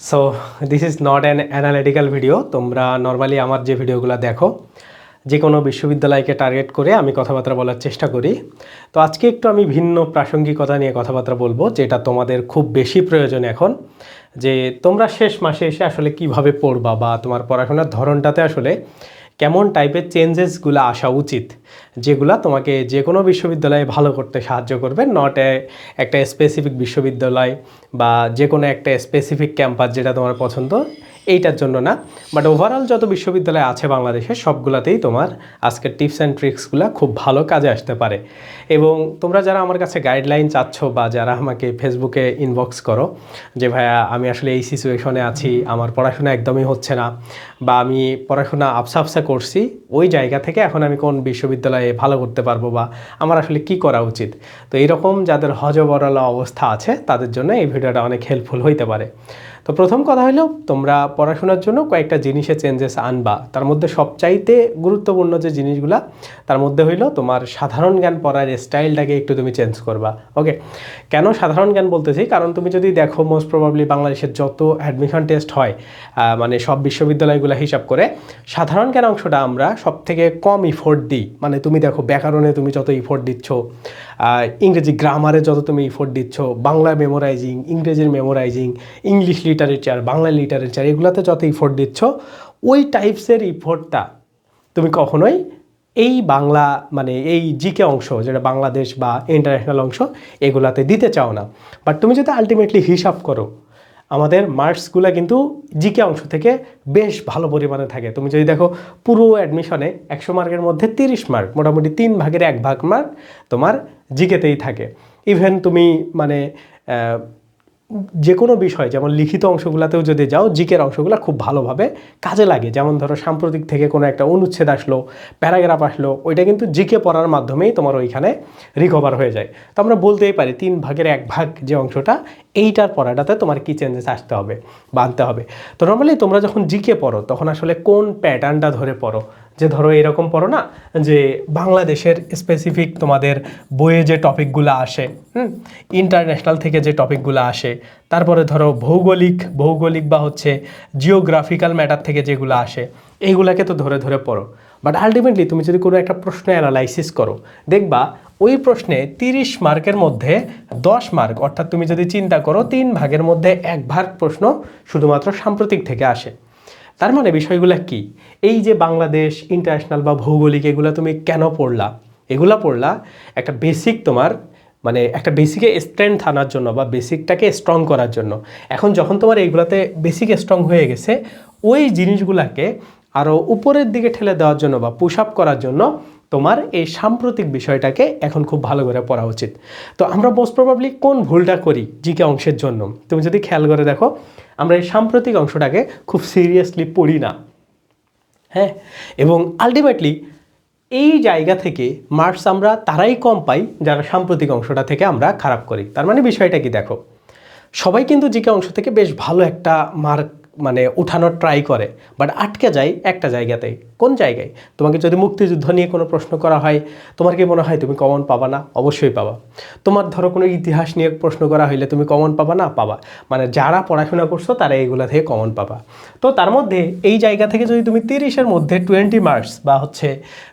So this is not an analytical video তোমরা normally আমার যে ভিডিওগুলো দেখো যে কোনো বিশ্ববিদ্যালয়কে টার্গেট করে আমি কথাবার্তা বলার চেষ্টা করি। তো আজকে একটু আমি ভিন্ন প্রাসঙ্গিকতা নিয়ে কথাবার্তা বলব, যেটা তোমাদের খুব বেশি প্রয়োজন এখন। যে তোমরা শেষ মাসে এসে আসলে কীভাবে পড়বা বা তোমার পড়াশোনার ধরনটাতে আসলে কেমন টাইপের চেঞ্জেসগুলো আসা উচিত, যেগুলো তোমাকে যে কোনো বিশ্ববিদ্যালয়ে ভালো করতে সাহায্য করবে নট একটা স্পেসিফিক বিশ্ববিদ্যালয় বা যে কোনো একটা স্পেসিফিক ক্যাম্পাস যেটা তোমার পছন্দ এইটার জন্য না। বাট ওভারঅল যত বিশ্ববিদ্যালয় আছে বাংলাদেশে, সবগুলাতেই তোমার আজকের টিপস অ্যান্ড ট্রিক্সগুলো খুব ভালো কাজে আসতে পারে। এবং তোমরা যারা আমার কাছে গাইডলাইন চাচ্ছ বা যারা আমাকে ফেসবুকে ইনবক্স করো যে, ভাইয়া, আমি আসলে এই সিচুয়েশনে আছি, আমার পড়াশোনা একদমই হচ্ছে না বা আমি পড়াশোনা আফসা আফসা করছি, ওই জায়গা থেকে এখন আমি কোন বিশ্ববিদ্যালয়ে ভালো করতে পারব বা আমার আসলে কি করা উচিত? তো এইরকম যাদের হজবরলা অবস্থা আছে, তাদের জন্য এই ভিডিওটা অনেক হেল্পফুল হইতে পারে। তো প্রথম কথা হলো, তোমরা পড়াশোনার জন্য কয়েকটা জিনিসে চেঞ্জেস আনবা। তার মধ্যে সবচাইতে গুরুত্বপূর্ণ যে জিনিসগুলা, তার মধ্যে হইল তোমার সাধারণ জ্ঞান পড়ার স্টাইলটাকে একটু তুমি চেঞ্জ করবা। ওকে কেন সাধারণ জ্ঞান বলতেছি? কারণ তুমি যদি দেখো মোস্ট প্রবাবলি বাংলাদেশের যত অ্যাডমিশন টেস্ট হয় মানে সব বিশ্ববিদ্যালয়গুলো হিসাব করে, সাধারণ জ্ঞান অংশটা আমরা সব থেকে কম ইফোর্ট দিই। মানে তুমি দেখো, ব্যাকরণে তুমি যত ইফোর্ট দিচ্ছ ইংরেজি গ্রামারে যত তুমি ইফোর্ট দিচ্ছ, বাংলা মেমোরাইজিং ইংরেজির memorizing English literature Bangla literature এগুলোতে যত ইফোর্ট দিচ্ছ, ওই টাইপসের ইফোর্টটা তুমি কখনোই এই বাংলা মানে এই জিকে অংশ, যেটা বাংলাদেশ বা ইন্টারন্যাশনাল অংশ, এগুলাতে দিতে চাও না। বাট তুমি যদি আলটিমেটলি হিসাব করো, আমাদের মার্কসগুলো কিন্তু জিকে অংশ থেকে বেশ ভালো পরিমাণে থাকে। তুমি যদি দেখো, পুরো অ্যাডমিশনে একশো মার্কের মধ্যে তিরিশ মার্ক, মোটামুটি তিন ভাগের এক ভাগ মার্ক তোমার জিকেতেই থাকে। ইভেন তুমি মানে যে কোনো বিষয়, যেমন লিখিত অংশগুলোতেও যদি যাও, জিকের অংশগুলো খুব ভালোভাবে কাজে লাগে। যেমন ধরো সাম্প্রতিক থেকে কোনো একটা অনুচ্ছেদ আসলো, প্যারাগ্রাফ আসলো, ওইটা কিন্তু জিকে পড়ার মাধ্যমেই তোমার ওইখানে রিকভার হয়ে যায়। তো আমরা বলতেই পারি তিন ভাগের এক ভাগ যে অংশটা, এইটার পড়াটাতে তোমার কি চেঞ্জেস আসতে হবে বা আনতে হবে। তো নর্মালি তোমরা যখন জিকে পড়ো, তখন আসলে কোন প্যাটার্নটা ধরে পড়ো? যে ধরো এরকম পড়ো না, যে বাংলাদেশের স্পেসিফিক তোমাদের বইয়ে যে টপিকগুলো আসে, হুম ইন্টারন্যাশনাল থেকে যে টপিকগুলো আসে, তারপরে ধরো ভৌগোলিক ভৌগোলিক বা হচ্ছে জিওগ্রাফিক্যাল ম্যাটার থেকে যেগুলো আসে, এইগুলাকে তো ধরে ধরে পড়ো। বাট আলটিমেটলি তুমি যদি কোনো একটা প্রশ্ন অ্যানালাইসিস করো, দেখবা ওই প্রশ্নে তিরিশ মার্কের মধ্যে দশ মার্ক, অর্থাৎ তুমি যদি চিন্তা করো তিন ভাগের মধ্যে এক ভাগ প্রশ্ন শুধুমাত্র সাম্প্রতিক থেকে আসে। তার মানে বিষয়গুলো কি? এই যে বাংলাদেশ ইন্টারন্যাশনাল বা ভৌগোলিক এগুলো তুমি কেন পড়লা? এগুলা পড়লা একটা বেসিক তোমার মানে একটা বেসিকে স্ট্রেংথ আনার জন্য বা বেসিকটাকে স্ট্রং করার জন্য। এখন যখন তোমার এইগুলাতে বেসিক স্ট্রং হয়ে গেছে, ওই জিনিসগুলোকে আরও উপরের দিকে ঠেলে দেওয়ার জন্য বা পুশ আপ করার জন্য তোমার এই সাম্প্রতিক বিষয়টাকে এখন খুব ভালো করে পড়া উচিত। তো আমরা মোস্ট প্রবাবলি কোন ভুলটা করি, জিকে অংশের জন্য? তুমি যদি খেয়াল করে দেখো আমরা এই সাম্প্রতিক অংশটাকে খুব সিরিয়াসলি পড়ি না। হ্যাঁ? এবং আলটিমেটলি এই জায়গা থেকে মার্কস আমরা তারাই কম পাই যারা সাম্প্রতিক অংশটা থেকে আমরা খারাপ করি। তার মানে বিষয়টা কি দেখো? সবাই কিন্তু জিকে অংশ থেকে বেশ ভালো একটা মার্ক মানে উঠানোর ট্রাই করে বাট আটকে যায় একটা জায়গাতেই। কোন জায়গায়? তোমাকে যদি মুক্তিযুদ্ধ নিয়ে কোনো প্রশ্ন করা হয়, তোমার কি মনে হয় তুমি কমন পাবা না? অবশ্যই পাবা। তোমার ধরো কোনো ইতিহাস নিয়ে প্রশ্ন করা হইলে তুমি কমন পাবা না? পাবা। মানে যারা পড়াশোনা করছ, তারা এইগুলা থেকে কমন পাবা। তো তার মধ্যে এই জায়গা থেকে যদি তুমি তিরিশের মধ্যে টোয়েন্টি মার্কস বা হচ্ছে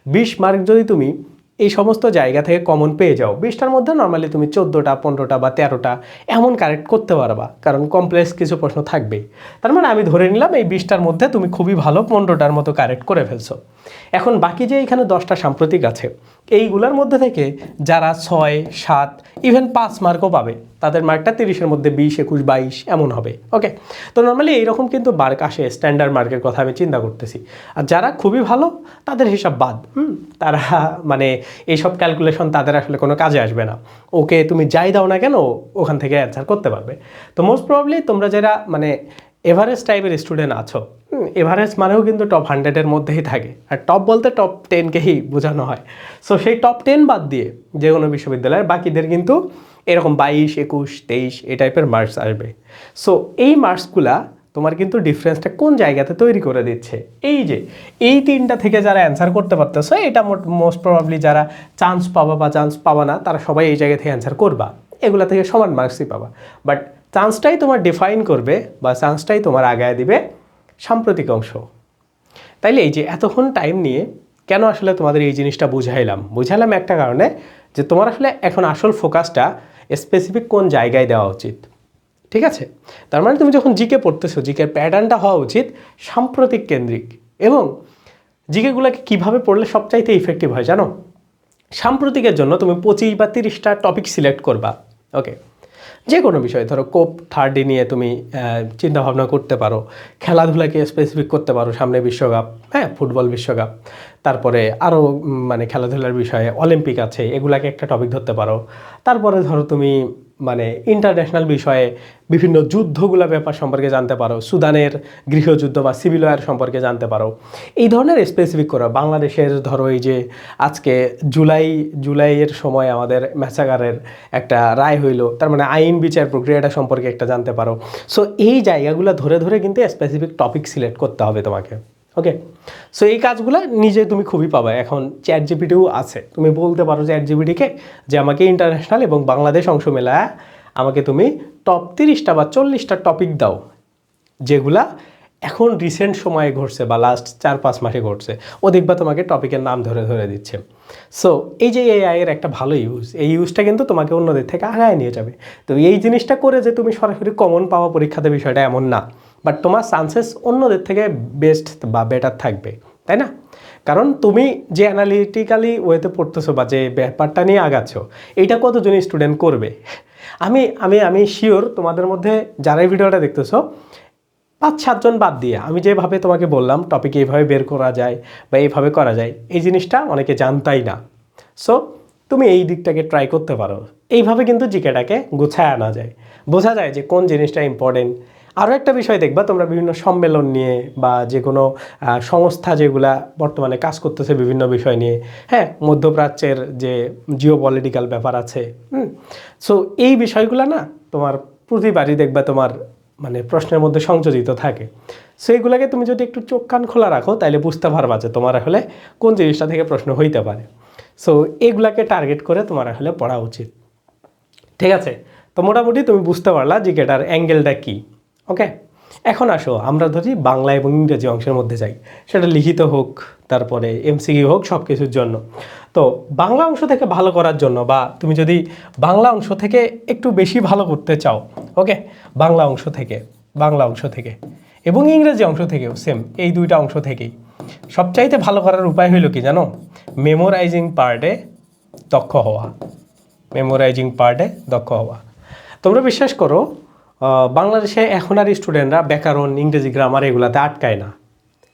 বিশ মার্ক যদি তুমি এই সমস্ত জায়গা থেকে কমন পেয়ে যাও। বিশটার মধ্যে নর্মালি তুমি চোদ্দোটা, পনেরোটা বা তেরোটা এমন কারেক্ট করতে পারবা, কারণ কমপ্লেক্স কিছু প্রশ্ন থাকবেই। তার মানে আমি ধরে নিলাম এই বিশটার মধ্যে তুমি খুবই ভালো পনেরোটার মতো কারেক্ট করে ফেলছো। এখন বাকি যে এখানে দশটা সাম্প্রতিক আছে এইগুলোর মধ্যে থেকে যারা ছয়, সাত ইভেন পাঁচ মার্কও পাবে, তাদের মার্কটা তিরিশের মধ্যে বিশ, একুশ, বাইশ, এমন হবে ওকে তো নর্মালি এইরকম কিন্তু মার্ক আসে স্ট্যান্ডার্ড মার্কের কথা আমি চিন্তা করতেছি। আর যারা খুবই ভালো, তাদের হিসাব বাদ, হুম? তারা মানে এইসব ক্যালকুলেশন তাদের আসলে কোনো কাজে আসবে না। ওকে তুমি যাই দাও না কেন, ওখান থেকে অ্যান্সার করতে পারবে। তো মোস্ট প্রবলি তোমরা যারা মানে এভারেজ টাইপের স্টুডেন্ট আছো। এভারেজ মানেও কিন্তু টপ হান্ড্রেডের মধ্যেই থাকে। আর টপ বলতে টপ টেনকেই বোঝানো হয়। সো সেই টপ টেন বাদ দিয়ে যে কোনো বিশ্ববিদ্যালয়ের বাকিদের কিন্তু এরকম বাইশ, একুশ, তেইশ এই টাইপের মার্কস আসবে। সো এই মার্কসগুলা তোমার কিন্তু ডিফারেন্সটা কোন জায়গাতে তৈরি করে দিচ্ছে? এই যে, এই তিনটা থেকে যারা অ্যান্সার করতে পারতেছো, এটা মোস্ট প্রবাবলি যারা চান্স পাবা বা চান্স পাবা না, তারা সবাই এই জায়গা থেকে অ্যান্সার করবা। এগুলা থেকে সমান মার্কসই পাবা। বাট চান্সটাই তোমার ডিফাইন করবে বা চান্সটাই তোমার আগায় দিবে সাম্প্রতিক অংশ। তাইলে এই যে এতক্ষণ টাইম নিয়ে কেন আসলে তোমাদের এই জিনিসটা বুঝাইলাম? বুঝাইলাম একটা কারণে যে তোমার আসলে এখন আসল ফোকাসটা স্পেসিফিক কোন জায়গায় দেওয়া উচিত। ঠিক আছে? তার মানে তুমি যখন জিকে পড়তেছো, জিকের প্যাটার্নটা হওয়া উচিত সাম্প্রতিক কেন্দ্রিক এবং জিকেগুলোকে কীভাবে পড়লে সবচাইতে ইফেক্টিভ হয় জানো? সাম্প্রতিকের জন্য তুমি পঁচিশ বা তিরিশটা টপিক সিলেক্ট করবা। ওকে যে কোনো বিষয়, ধরো কোপ, থার্ডে নিয়ে তুমি চিন্তা ভাবনা করতে পারো, খেলাধুলাকে স্পেসিফিক করতে পারো সামনে বিশ্বকাপ হ্যাঁ ফুটবল বিশ্বকাপ। তারপরে আরও মানে খেলাধুলার বিষয়ে অলিম্পিক আছে, এগুলাকে একটা টপিক ধরতে পারো। তারপরে ধরো তুমি মানে ইন্টারন্যাশনাল বিষয়ে বিভিন্ন যুদ্ধগুলা ব্যাপার সম্পর্কে জানতে পারো, সুদানের গৃহযুদ্ধ বা সিভিল ওয়ার সম্পর্কে জানতে পারো। এই ধরনের স্পেসিফিক করো বাংলাদেশের ধরো এই যে আজকে জুলাই, জুলাইয়ের সময় আমাদের ম্যাচাগারের একটা রায় হইল, তার মানে আইন, বিচার প্রক্রিয়াটা সম্পর্কে একটা জানতে পারো। সো এই জায়গাগুলো ধরে ধরে কিন্তু স্পেসিফিক টপিক সিলেক্ট করতে হবে তোমাকে। ওকে সো এই কাজগুলো নিজে তুমি খুবই পাবে। এখন চ্যাট জিপিটিও আছে। তুমি বলতে পারো চ্যাট জিপিটিকে যে আমাকে ইন্টারন্যাশনাল এবং বাংলাদেশ অংশ মেলা আমাকে তুমি টপ তিরিশটা বা চল্লিশটা টপিক দাও, যেগুলা এখন রিসেন্ট সময়ে ঘটছে বা লাস্ট চার পাঁচ মাসে ঘটছে। ও দেখবা তোমাকে টপিকের নাম ধরে ধরে দিচ্ছে। সো এই যে এআই এর একটা ভালো ইউজ এই ইউজটা কিন্তু তোমাকে অন্যদের থেকে আগায় নিয়ে যাবে। তো এই জিনিসটা করে যে তুমি সরাসরি কমন পাওয়া পরীক্ষাতে বিষয়টা এমন না। বাট তোমার চান্সেস অন্যদের থেকে বেস্ট বা বেটার থাকবে, তাই না? কারণ তুমি যে অ্যানালিটিক্যালি ওয়েতে পড়তেছো বা যে ব্যাপারটা নিয়ে আগাচ্ছ, এইটা কতজন স্টুডেন্ট করবে? আমি আমি আমি শিওর তোমাদের মধ্যে যারা ভিডিওটা দেখতেছো, পাঁচ সাতজন বাদ দিয়ে আমি যেভাবে তোমাকে বললাম টপিক এইভাবে বের করা যায় বা এইভাবে করা যায়, এই জিনিসটা অনেকে জানতাই না। সো তুমি এই দিকটাকে ট্রাই করতে পারো। এইভাবে কিন্তু জিকেটাকে গুছায় আনা যায়। বোঝা যায় যে কোন জিনিসটা ইম্পর্টেন্ট আরও একটা বিষয় দেখবা, তোমরা বিভিন্ন সম্মেলন নিয়ে বা যে কোনো সংস্থা যেগুলা বর্তমানে কাজ করতেছে বিভিন্ন বিষয় নিয়ে হ্যাঁ মধ্যপ্রাচ্যের যে জিও পলিটিক্যাল ব্যাপার আছে, হুম সো এই বিষয়গুলো না তোমার প্রতিবারই দেখবা তোমার মানে প্রশ্নের মধ্যে সংযোজিত থাকে। সো এইগুলোকে তুমি যদি একটু চোখ কান খোলা রাখো তাহলে বুঝতে পারবা যে তোমার আসলে কোন জিনিসটা থেকে প্রশ্ন হইতে পারে। সো এগুলাকে টার্গেট করে তোমার আসলে পড়া উচিত। ঠিক আছে? তো মোটামুটি তুমি বুঝতে পারলা যে এটার অ্যাঙ্গেলটা কী। ওকে এখন আসো, আমরা ধরি বাংলা এবং ইংরেজি অংশের মধ্যে যাই। সেটা লিখিত হোক, তারপরে এমসিকিউ হোক সব কিছুর জন্য। তো বাংলা অংশ থেকে ভালো করার জন্য, বা তুমি যদি বাংলা অংশ থেকে একটু বেশি ভালো করতে চাও ওকে বাংলা অংশ থেকে, বাংলা অংশ থেকে। এবং ইংরেজি অংশ থেকেও সেম এই দুইটা অংশ থেকেই। সবচাইতে ভালো করার উপায় হইল কি জানো? মেমোরাইজিং পার্টে দক্ষ হওয়া। মেমোরাইজিং পার্টে দক্ষ হওয়া। তোমরা বিশ্বাস করো বাংলাদেশে এখন আর স্টুডেন্টরা ব্যাকরণ, ইংরেজি গ্রামার এগুলাতে আটকায় না।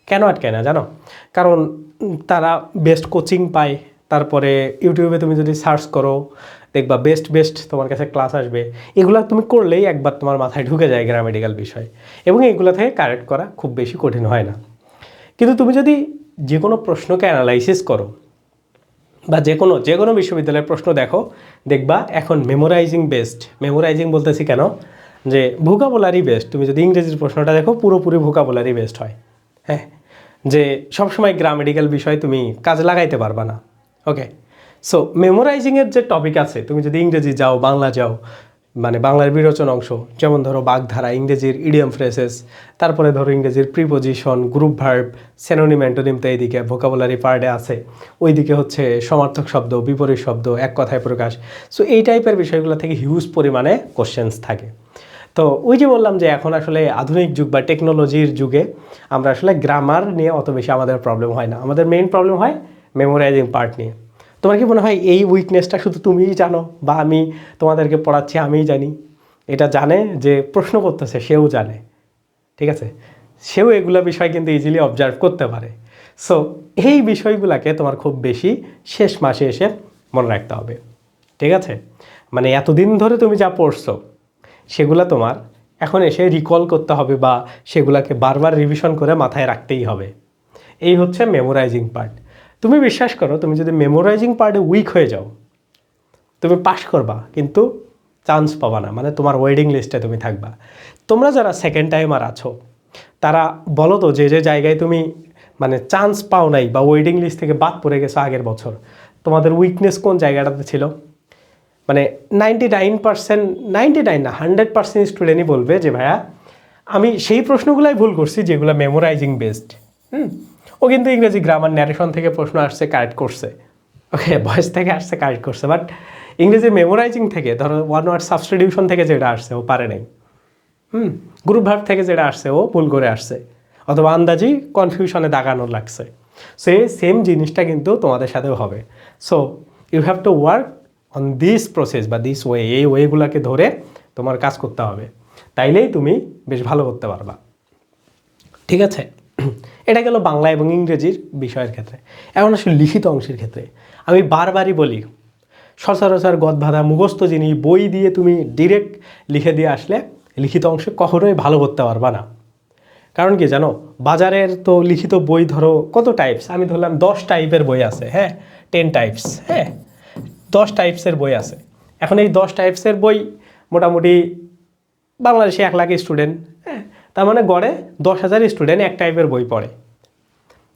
কেন আটকায় না জানো? কারণ তারা বেস্ট কোচিং পায়, তারপরে ইউটিউবে তুমি যদি সার্চ করো, দেখবা বেস্ট বেস্ট তোমার কাছে ক্লাস আসবে। এগুলো তুমি করলেই একবার তোমার মাথায় ঢুকে যায় গ্রামেটিক্যাল বিষয়। এবং এগুলো থেকে কারেক্ট করা খুব বেশি কঠিন হয় না। কিন্তু তুমি যদি যে কোনো প্রশ্নকে অ্যানালাইসিস করো, বা যে কোনো যে কোনো বিশ্ববিদ্যালয়ের প্রশ্ন দেখো, দেখবা এখন মেমোরাইজিং বেস্ট মেমোরাইজিং বলতেছি কেন? যে ভোকাবুলারি বেস্ট তুমি যদি ইংরেজির প্রশ্নটা দেখো, পুরোপুরি ভোকাবুলারি বেস্ট হয়। হ্যাঁ? যে সবসময় গ্রামেটিক্যাল বিষয় তুমি কাজে লাগাইতে পারবা না। ওকে সো মেমোরাইজিংয়ের যে টপিক আছে, তুমি যদি ইংরেজি যাও, বাংলা যাও মানে বাংলার বিরোচন অংশ, যেমন ধরো বাগধারা, ইংরেজির ইডিয়াম ফ্রেসেস তারপরে ধরো ইংরেজির preposition group verb synonym antonym তো এইদিকে ভোকাবুলারি পার্টে আছে। ওইদিকে হচ্ছে সমার্থক শব্দ, বিপরীত শব্দ, এক কথায় প্রকাশ। সো এই টাইপের বিষয়গুলো থেকে হিউজ পরিমাণে কোশ্চেন্স থাকে। তো ওই যে বললাম যে এখন আসলে আধুনিক যুগ বা টেকনোলজির যুগে আমরা আসলে গ্রামার নিয়ে অত বেশি আমাদের প্রবলেম হয় না। আমাদের মেইন প্রবলেম হয় মেমোরাইজিং পার্ট নিয়ে। তোমার কি মনে হয় এই উইকনেসটা শুধু তুমিই জানো বা আমি তোমাদেরকে পড়াচ্ছি, আমিই জানি? এটা জানে যে প্রশ্ন করতেছে, সেও জানে। ঠিক আছে? সেও এগুলো বিষয় কিন্তু ইজিলি অবজার্ভ করতে পারে। সো এই বিষয়গুলোকে তোমার খুব বেশি শেষ মাসে এসে মনে রাখতে হবে। ঠিক আছে? মানে এতদিন ধরে তুমি যা পড়ছো সেগুলা তোমার। এখন এসে রিকল করতে হবে বা সেগুলাকে বারবার রিভিশন করে মাথায় রাখতেই হবে। এই হচ্ছে মেমোরাইজিং পার্ট তুমি বিশ্বাস করো, তুমি যদি মেমোরাইজিং পার্টে উইক হয়ে যাও, তুমি পাশ করবা, কিন্তু চান্স পাবা না। মানে তোমার ওয়েডিং লিস্টে তুমি থাকবা। তোমরা যারা সেকেন্ড টাইমার আছো, তারা বলো তো যে যে জায়গায় তুমি মানে চান্স পাও নাই বা ওয়েডিং লিস্ট থেকে বাদ পড়ে গেছো আগের বছর, তোমাদের উইকনেস কোন জায়গাটাতে ছিল? মানে ninety nine percent ninety nine না হান্ড্রেড পার্সেন্ট স্টুডেন্টই বলবে যে, ভাইয়া, আমি সেই প্রশ্নগুলাই ভুল করছি যেগুলো মেমোরাইজিং বেসড হুম? ও কিন্তু ইংরেজি গ্রামার ন্যারেশন থেকে প্রশ্ন আসছে কারেক্ট করছে। ওকে ভয়েস থেকে আসছে কারেক্ট করছে। বাট ইংরেজি মেমোরাইজিং থেকে, ধরো ওয়ান ওয়ার্ড সাবস্টিটিউশন থেকে যেটা আসছে, ও পারে নাই। হুম? গ্রুপ ভার্ব থেকে যেটা আসছে, ও ভুল করে আসছে। অথবা আন্দাজি কনফিউশনে দাগানো লাগছে। সে সেম জিনিসটা কিন্তু তোমাদের সাথেও হবে। So you have to work on this process বা দিস ওয়ে এই ওয়েগুলোকে ধরে তোমার কাজ করতে হবে। তাইলেই তুমি বেশ ভালো করতে পারবা। ঠিক আছে? এটা গেল বাংলা এবং ইংরেজির বিষয়ের ক্ষেত্রে। এখন আসলে লিখিত অংশের ক্ষেত্রে। আমি বারবারই বলি, সচরাচর গদবাধা মুখস্থ জিনিস বই দিয়ে তুমি ডিরেক্ট লিখে দিয়ে আসলে লিখিত অংশে কখনোই ভালো করতে পারবা না। কারণ কি জানো, বাজারের তো লিখিত বই ধরো কত টাইপস আমি ধরলাম দশ টাইপের বই আছে হ্যাঁ? টেন টাইপস হ্যাঁ? দশ টাইপসের বই আছে। এখন এই দশ টাইপসের বই মোটামুটি বাংলাদেশে এক লাখ স্টুডেন্ট হ্যাঁ তার মানে গড়ে দশ হাজার স্টুডেন্ট এক টাইপের বই পড়ে।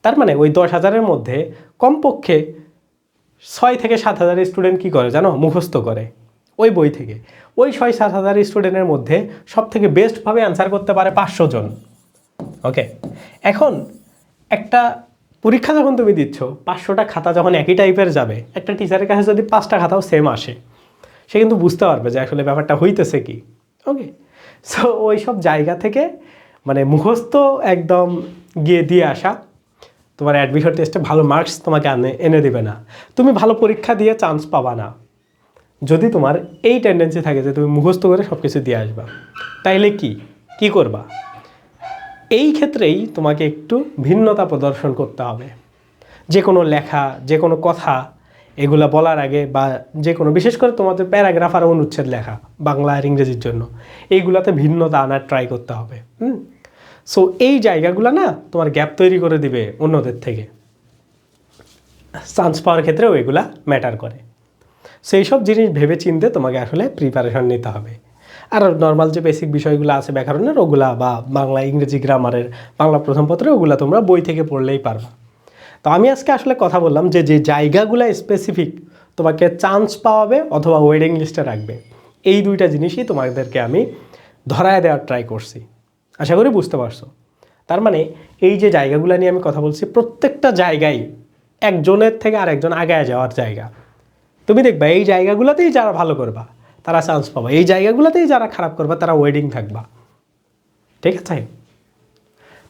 তার মানে ওই দশ হাজারের মধ্যে কমপক্ষে ছয় থেকে সাত হাজার স্টুডেন্ট কী করে জানো? মুখস্থ করে ওই বই থেকে। ওই ছয় সাত হাজার স্টুডেন্টের মধ্যে সব থেকে বেস্টভাবে অ্যান্সার করতে পারে পাঁচশো জন। ওকে এখন একটা পরীক্ষা যখন তুমি দিচ্ছ, পাঁচশোটা খাতা যখন একই টাইপের যাবে, একটা টিচারের কাছে যদি পাঁচটা খাতাও সেম আসে, সে কিন্তু বুঝতে পারবে যে আসলে ব্যাপারটা হইতেছে কি। ওকে সো ওই সব জায়গা থেকে মানে মুখস্থ একদম গিয়ে দিয়ে আসা, তোমার অ্যাডমিশন টেস্টে ভালো মার্কস তোমাকে আনে, এনে দেবে না। তুমি ভালো পরীক্ষা দিয়ে চান্স পাবা না। যদি তোমার এই টেন্ডেন্সি থাকে যে তুমি মুখস্থ করে সব কিছু দিয়ে আসবা, তাইলে কি? কি করবা? এই ক্ষেত্রেই তোমাকে একটু ভিন্নতা প্রদর্শন করতে হবে। যে কোনো লেখা, যে কোনো কথা, এগুলো বলার আগে বা যে কোনো, বিশেষ করে তোমাদের প্যারাগ্রাফ আর অনুচ্ছেদ লেখা, বাংলা আর ইংরেজির জন্য, এইগুলাতে ভিন্নতা আনার ট্রাই করতে হবে, হুম? সো এই জায়গাগুলো না তোমার গ্যাপ তৈরি করে দিবে অন্যদের থেকে। চান্স পাওয়ার ক্ষেত্রেও এগুলা ম্যাটার করে। সেই সব জিনিস ভেবে চিনতে তোমাকে আসলে প্রিপারেশন নিতে হবে। আর নর্মাল যে বেসিক বিষয়গুলো আছে ব্যাকরণের, ওগুলা বা বাংলা, ইংরেজি গ্রামারের বাংলা প্রথম পত্রে ওগুলা তোমরা বই থেকে পড়লেই পারবা। তো আমি আজকে আসলে কথা বললাম যে যে জায়গাগুলো স্পেসিফিক তোমাকে চান্স পাওয়াবে অথবা ওয়েডিং লিস্টে রাখবে, এই দুইটা জিনিসই তোমাদেরকে আমি ধরায় দেওয়ার ট্রাই করছি। আশা করি বুঝতে পারছ। তার মানে এই যে জায়গাগুলো নিয়ে আমি কথা বলছি, প্রত্যেকটা জায়গায় একজনের থেকে আরেকজন আগায় যাওয়ার জায়গা। তুমি দেখবা এই জায়গাগুলোতেই যারা ভালো করবা তারা চান্স পাবা। এই জায়গাগুলোতেই যারা খারাপ করবা, তারা ওয়েডিং থাকবা। ঠিক আছে?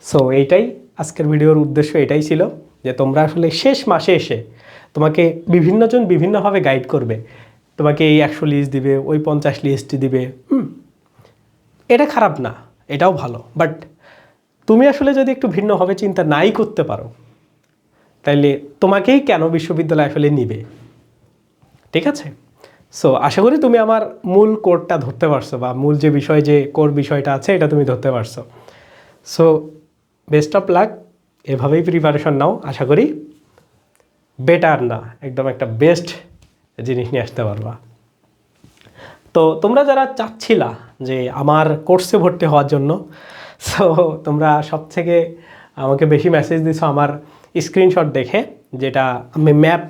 সো এইটাই আজকের ভিডিওর উদ্দেশ্য, এটাই ছিল যে তোমরা আসলে শেষ মাসে এসে তোমাকে বিভিন্নজন বিভিন্নভাবে গাইড করবে। তোমাকে এই একশো লিস্ট দিবে, ওই পঞ্চাশ লিস্ট দিবে, হুম? এটা খারাপ না, এটাও ভালো। বাট তুমি আসলে যদি একটু ভিন্নভাবে চিন্তা নাই করতে পারো, তাইলে তোমাকেই কেন বিশ্ববিদ্যালয় আসলে নিবে? ঠিক আছে? সো আশা করি তুমি আমার মূল কোরটা ধরতে পারছ বা মূল যে বিষয়, যে কোর বিষয়টা আছে, এটা তুমি ধরতে পারছ। সো বেস্ট অফ লাক এভাবেই প্রিপারেশন নাও, আশা করি বেটার না, একদম একটা বেস্ট জিনিস নিয়ে আসতে পারবা। তো তোমরা যারা চাচ্ছিলা যে আমার কোর্সে ভর্তি হওয়ার জন্য সো তোমরা সব থেকে আমাকে বেশি মেসেজ দিছো আমার স্ক্রিনশট দেখে, যেটা আমি ম্যাপ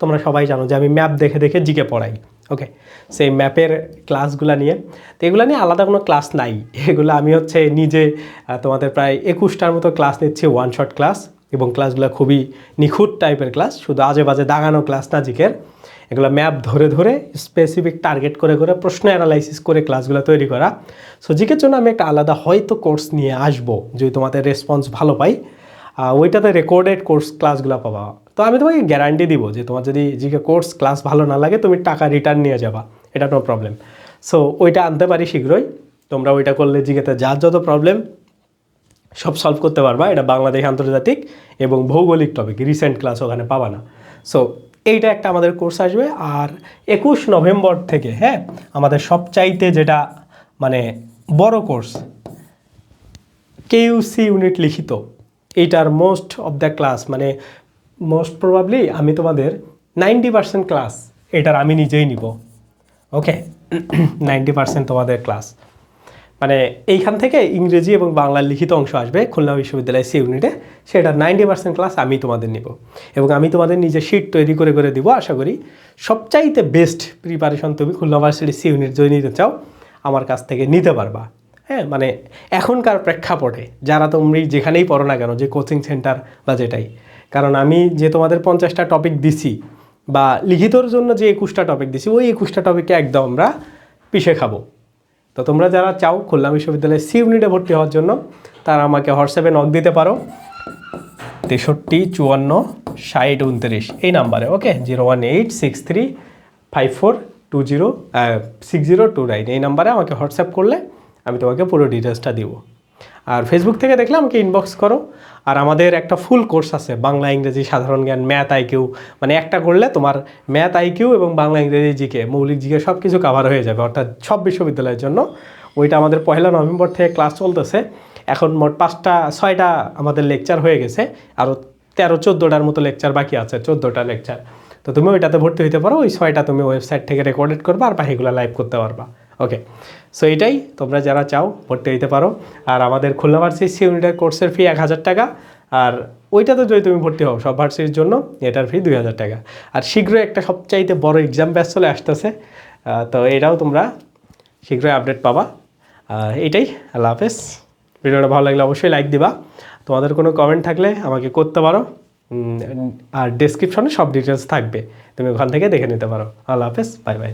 তোমরা সবাই জানো যে আমি ম্যাপ দেখে দেখে জিকে পড়াই। ওকে সেই ম্যাপের ক্লাসগুলো নিয়ে। তো এগুলো নিয়ে আলাদা কোনো ক্লাস নাই। এগুলো আমি হচ্ছে নিজে তোমাদের প্রায় একুশটার মতো ক্লাস নিচ্ছি ওয়ান শট ক্লাস এবং ক্লাসগুলো খুবই নিখুঁত টাইপের ক্লাস শুধু আজে বাজে দাগানো ক্লাস না জিকের এগুলো ম্যাপ ধরে ধরে স্পেসিফিক টার্গেট করে করে প্রশ্ন অ্যানালাইসিস করে ক্লাসগুলো তৈরি করা। সো জিকের জন্য আমি একটা আলাদা হয়তো কোর্স নিয়ে আসব, যদি তোমাদের রেসপন্স ভালো পাই। ওইটাতে রেকর্ডেড কোর্স ক্লাসগুলো পাবা। তো আমি তোমাকে গ্যারান্টি দিব যে তোমার যদি জিকে কোর্স ক্লাস ভালো না লাগে, তুমি টাকা রিটার্ন নিয়ে যাবা। এটা নো প্রবলেম সো ওইটা আনতে পারি শীঘ্রই। তোমরা ওইটা করলে জিকেতে যার যত প্রবলেম সব সলভ করতে পারবা। এটা বাংলাদেশ আন্তর্জাতিক এবং ভৌগোলিক টপিক রিসেন্ট ক্লাস ওখানে পাবা না। সো এইটা একটা আমাদের কোর্স আসবে। আর একুশ নভেম্বর থেকে হ্যাঁ আমাদের সবচাইতে যেটা মানে বড় কোর্স কেইউসি ইউনিট লিখিত। এইটার মোস্ট অফ দ্য ক্লাস মানে মোস্ট প্রবাবলি আমি তোমাদের নাইনটি পার্সেন্ট ক্লাস এটার আমি নিজেই নিব। ওকে নাইনটি পার্সেন্ট তোমাদের ক্লাস মানে এইখান থেকে ইংরেজি এবং বাংলার লিখিত অংশ আসবে খুলনা বিশ্ববিদ্যালয়ের সি ইউনিটে, সেটা নাইনটি পার্সেন্ট ক্লাস আমি তোমাদের নিব। এবং আমি তোমাদের নিজে শিট তৈরি করে করে দিব। আশা করি সবচাইতে বেস্ট প্রিপারেশন তুমি খুলনা ভার্সিটি সি ইউনিট যদি নিতে চাও, আমার কাছ থেকে নিতে পারবা। হ্যাঁ? মানে এখনকার প্রেক্ষাপটে যারা তুমি যেখানেই পড়ো না কেন, যে কোচিং সেন্টার বা যেটাই কারণ আমি যে তোমাদের পঞ্চাশটা টপিক দিছি বা লিখিতর জন্য যে একুশটা টপিক দিছি, ওই একুশটা টপিককে একদম আমরা পিষে খাব। তো তোমরা যারা চাও খুলনা বিশ্ববিদ্যালয়ে সি ইউনিটে ভর্তি হওয়ার জন্য, তারা আমাকে হোয়াটসঅ্যাপে নক দিতে পারো। তেষট্টি, চুয়ান্ন, ষাট, উনত্রিশ, এই নাম্বারে okay zero one eight six three five four two zero six zero two nine, এই নাম্বারে আমাকে হোয়াটসঅ্যাপ করলে আমি তোমাকে পুরো ডিটেলসটা দিব। আর ফেসবুক থেকে দেখলে আমাকে ইনবক্স করো। আর আমাদের একটা ফুল কোর্স আছে, বাংলা, ইংরেজি, সাধারণ জ্ঞান ম্যাথ আইকিউ মানে একটা করলে তোমার ম্যাথ আইকিউ এবং বাংলা, ইংরেজি জিকে মৌলিক জিকে সব কিছু কাভার হয়ে যাবে। অর্থাৎ সব বিশ্ববিদ্যালয়ের জন্য। ওইটা আমাদের পয়লা নভেম্বর থেকে ক্লাস চলতেছে। এখন মোট পাঁচটা, ছয়টা আমাদের লেকচার হয়ে গেছে। আরও তেরো, চোদ্দোটার মতো লেকচার বাকি আছে, চোদ্দোটা লেকচার তো তুমি ওইটাতে ভর্তি হতে পারো। ওই ছয়টা তুমি ওয়েবসাইট থেকে রেকর্ডেড করবা আর বাকিগুলো লাইভ করতে পারবা। ওকে সো এটাই তোমরা যারা চাও ভর্তি হতে পারো। আর আমাদের খুলনা ভার্সিটি ইউনিটের কোর্সের ফি এক হাজার টাকা। আর ওইটাতে যদি তুমি ভর্তি হও সব ভার্সিটির জন্য এটার ফি দুই হাজার টাকা। আর শীঘ্রই একটা সবচাইতে বড় এক্সাম ব্যাচ চলে আসতেছে। তো এটাও তোমরা শীঘ্রই আপডেট পাবা। আহ, এইটাই আল্লাহ হাফেজ। ভিডিওটা ভালো লাগলে অবশ্যই লাইক দিবা। তোমাদের কোনো কমেন্ট থাকলে আমাকে করতে পারো। আর ডেসক্রিপশনে সব ডিটেলস থাকবে। তুমি ওখান থেকে দেখে নিতে পারো। আল্লাহ হাফেজ বাই বাই